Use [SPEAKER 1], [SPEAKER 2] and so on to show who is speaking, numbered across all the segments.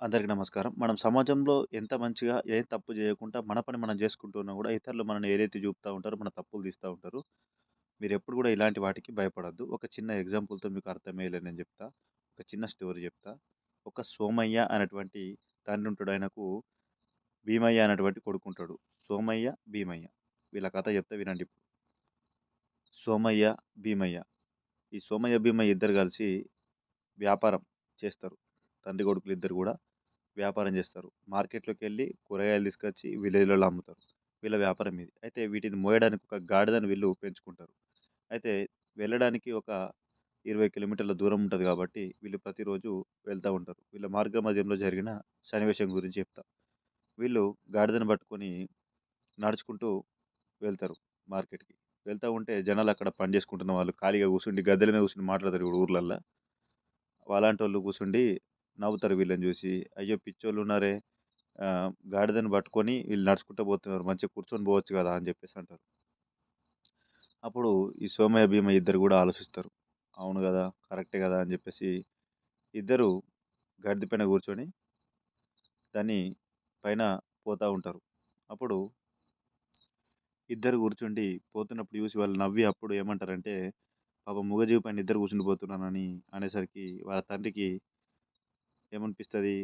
[SPEAKER 1] అందరికీ నమస్కారం. మనం సమాజంలో ఎంత మంచిగా ఏ తప్పు చేయకుండా మన పని మనం చేసుకుంటున్నా కూడా ఇతరులు మనల్ని ఏదైతే చూపుతా ఉంటారో మన తప్పులు తీస్తూ ఉంటారు. మీరు ఎప్పుడు కూడా ఇలాంటి వాటికి భయపడొద్దు. ఒక చిన్న ఎగ్జాంపుల్‌తో మీకు అర్థమయ్యేలా నేను చెప్తా. ఒక చిన్న స్టోరీ చెప్తా. ఒక సోమయ్య అనేటువంటి తండ్రి ఉంటాడు. ఆయనకు భీమయ్య అనేటువంటి కొడుకుంటాడు. సోమయ్య, భీమయ్య. వీళ్ళ కథ చెప్తా వినండి ఇప్పుడు. సోమయ్య, భీమయ్య. ఈ సోమయ్య, భీమయ్య ఇద్దరు కలిసి వ్యాపారం చేస్తారు. తండ్రి కొడుకులు ఇద్దరు కూడా వ్యాపారం చేస్తారు. మార్కెట్‌లోకి వెళ్ళి కూరగాయలు తీసుకొచ్చి విలేజ్‌లలో అమ్ముతారు. వీళ్ళ వ్యాపారం ఇది. అయితే వీటిని మోయడానికి ఒక గాడిదను వీళ్ళు పెంచుకుంటారు. అయితే వెళ్ళడానికి ఒక 20 కిలోమీటర్ల దూరం ఉంటుంది కాబట్టి వీళ్ళు ప్రతిరోజు వెళ్తూ ఉంటారు. వీళ్ళ మార్గ మధ్యంలో జరిగిన సన్నివేశం గురించి చెప్తా. వీళ్ళు గాడిదను పట్టుకొని నడుచుకుంటూ వెళ్తారు మార్కెట్‌కి. వెళ్తూ ఉంటే జనాలు అక్కడ పని చేసుకుంటున్న వాళ్ళు ఖాళీగా కూర్చుండి గద్దెల మీద కూర్చొని మాట్లాడతారు ఇప్పుడు ఊర్లల్లో అలాంటి వాళ్ళు కూర్చుండి నవ్వుతారు వీళ్ళని చూసి. అయ్యో! పిచ్చోళ్ళు ఉన్నారే గాడిదని పట్టుకొని వీళ్ళు నడుచుకుంటూ పోతున్నారు. మంచిగా కూర్చొని పోవచ్చు కదా! అని చెప్పేసి అంటారు. అప్పుడు ఈ సోమయ్య, భీమ ఇద్దరు కూడా ఆలోచిస్తారు. అవును కదా! కరెక్టే కదా! అని చెప్పేసి ఇద్దరు గాడిద పైన కూర్చొని దాన్ని పైన పోతూ ఉంటారు. అప్పుడు ఇద్దరు కూర్చుండి పోతున్నప్పుడు చూసి వాళ్ళు నవ్వి అప్పుడు ఏమంటారంటే, పాప మూగజీవి పైన ఇద్దరు కూర్చుండి పోతున్నానని అనేసరికి వాళ్ళ తండ్రికి ఏమనిపిస్తుంది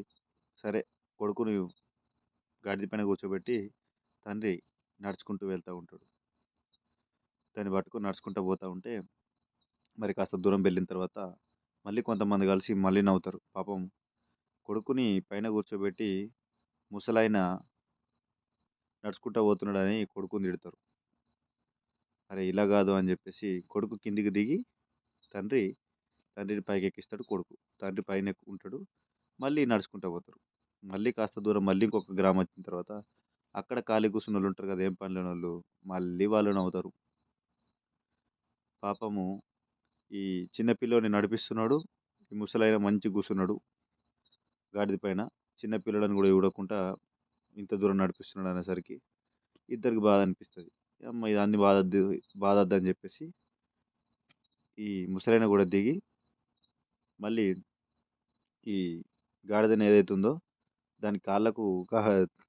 [SPEAKER 1] సరే కొడుకుని గాడిద పైన కూర్చోబెట్టి తండ్రి నడుచుకుంటూ వెళ్తూ ఉంటాడు. దాన్ని పట్టుకొని నడుచుకుంటూ పోతూ ఉంటే మరి కాస్త దూరం వెళ్ళిన తర్వాత మళ్ళీ కొంతమంది కలిసి మళ్ళీ నవ్వుతారు. పాపం కొడుకుని పైన కూర్చోబెట్టి ముసలాయన నడుచుకుంటూ పోతున్నాడని కొడుకుని తిడతారు. అరే! ఇలా కాదు అని చెప్పేసి కొడుకు కిందికి దిగి తండ్రి తండ్రిని పైకెక్కిస్తాడు కొడుకు. తండ్రి పైన ఉంటాడు. మళ్ళీ నడుచుకుంటూ పోతారు. మళ్ళీ కాస్త దూరం మళ్ళీ ఇంకొక గ్రామం వచ్చిన తర్వాత అక్కడ ఖాళీ కూర్చున్నోళ్ళు ఉంటారు కదా! ఏం పని వాళ్ళు మళ్ళీ వాళ్ళు నవ్వుతారు. పాపము ఈ చిన్నపిల్లోని నడిపిస్తున్నాడు. ఈ ముసలాయన మంచిగా కూర్చున్నాడు గాడిద పైన. చిన్న పిల్లోడిని కూడా చూడకుండా ఇంత దూరం నడిపిస్తున్నాడు అనేసరికి ఇద్దరికి బాధ అనిపిస్తుంది అమ్మ ఇదన్నీ బాధొద్దు బాధొద్దు అని చెప్పేసి ఈ ముసలైన కూడా దిగి మళ్ళీ ఈ గాడిదని ఏదైతే ఉందో దాని కాళ్ళకు ఒక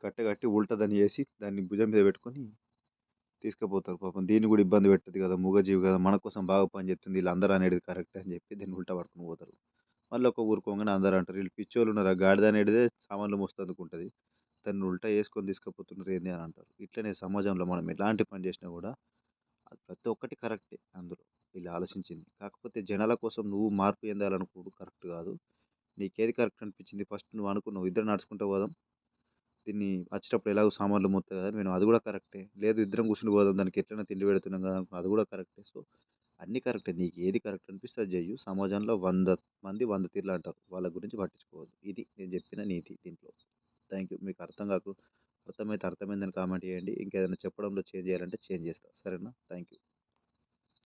[SPEAKER 1] కట్టె కట్టి ఉల్టదని చేసి వేసి దాన్ని భుజం మీద పెట్టుకొని తీసుకుపోతారు. పాపం దీన్ని కూడా ఇబ్బంది పెట్టదు కదా! మూగజీవి కదా! మన కోసం బాగా పని చేస్తుంది. వీళ్ళందరూ అనేది కరెక్ట్ అని చెప్పి దీన్ని ఉల్టా పట్టుకుని పోతారు. మళ్ళీ ఒక ఊరుకోగానే అందరూ అంటారు వీళ్ళు పిచ్చోళ్ళు ఉన్నారు. ఆ గాడిద అనేటిదే సామాన్లు మోస్తందుకు దాన్ని ఉల్టా వేసుకొని తీసుకుపోతున్నారు ఏంది అని అంటారు. ఇట్లనే సమాజంలో మనం ఎలాంటి పని చేసినా కూడా అది ప్రతి ఒక్కటి కరెక్టే అందులో వీళ్ళు ఆలోచించింది. కాకపోతే జనాల కోసం నువ్వు మార్పు చెందాలనుకోవడం కరెక్ట్ కాదు. నీకేది కరెక్ట్ అనిపించింది ఫస్ట్ నువ్వు అనుకున్నావు ఇద్దరం నడుచుకుంటూ పోదాం. దీన్ని వచ్చేటప్పుడు ఎలాగో సామాన్లు మోత్తది కదా! నేను అది కూడా కరెక్టే. లేదు ఇద్దరం కూర్చొని పోదాం దానికి ఎట్లైనా తిండి పెడుతున్నాం కదా! అది కూడా కరెక్టే. సో, అన్నీ కరెక్టే. నీకు ఏది కరెక్ట్ అనిపిస్తే అది చెయ్యు. సమాజంలో వంద మంది వంద తీర్లు అంటారు. వాళ్ళ గురించి పట్టించుకోవద్దు. ఇది నేను చెప్పిన నీతి దీంట్లో. Thank you. మీకు అర్థం కాకు అర్థమైతే అర్థమైందని కామెంట్ చేయండి. ఇంకేదైనా చెప్పడంలో చేంజ్ చేయాలంటే చేంజ్ చేస్తాను సరేనా? Thank you.